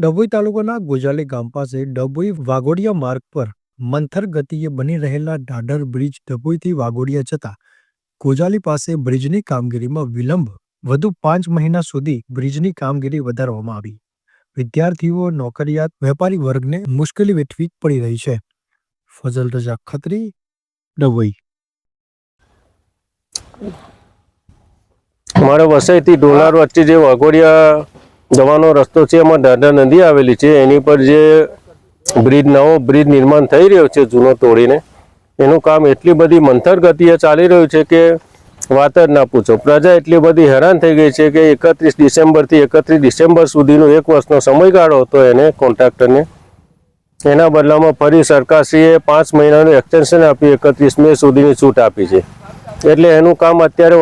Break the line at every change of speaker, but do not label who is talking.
ડભોઈ તાલુકાના ગોજાલી ગામ પાસે ડભોઈ વાઘોડિયા માર્ગ પર મંથર ગતિએ બની રહેલા દાદર બ્રિજ ડભોઈથી વાઘોડિયા જતા ગોજાલી પાસે બ્રિજની કામગીરીમાં વિલંબ વધુ પાંચ મહિના સુધી બ્રિજની કામગીરી વધારવામાં આવી. વિદ્યાર્થીઓ, નોકરિયાત, વેપારી વર્ગને મુશ્કેલી વેઠવી પડી રહી છે. ફઝલ રજા ખત્રી, ડભોઈ.
મારા વસઈથી ઢોલાર વચ્ચે જે વાઘોડિયા જવાનો રસ્તો છે, એમાં ઢાઢા નદી આવેલી છે. એની પર જે બ્રિજ નવો બ્રિજ નિર્માણ થઈ રહ્યો છે, જૂનો તોડીને. એનું કામ એટલી બધી મંથર ગતિએ ચાલી રહ્યું છે કે વાત જ ના પૂછો. પ્રજા એટલી બધી હેરાન થઈ ગઈ છે કે એકત્રીસ ડિસેમ્બરથી એકત્રીસ ડિસેમ્બર સુધીનો એક વર્ષનો સમયગાળો હતો એને કોન્ટ્રાક્ટરને. એના બદલામાં ફરી સરકારશ્રીએ પાંચ મહિનાનું એક્સટેન્શન આપી એકત્રીસ મે સુધીની છૂટ આપી છે. એટલે એનું કામ અત્યારે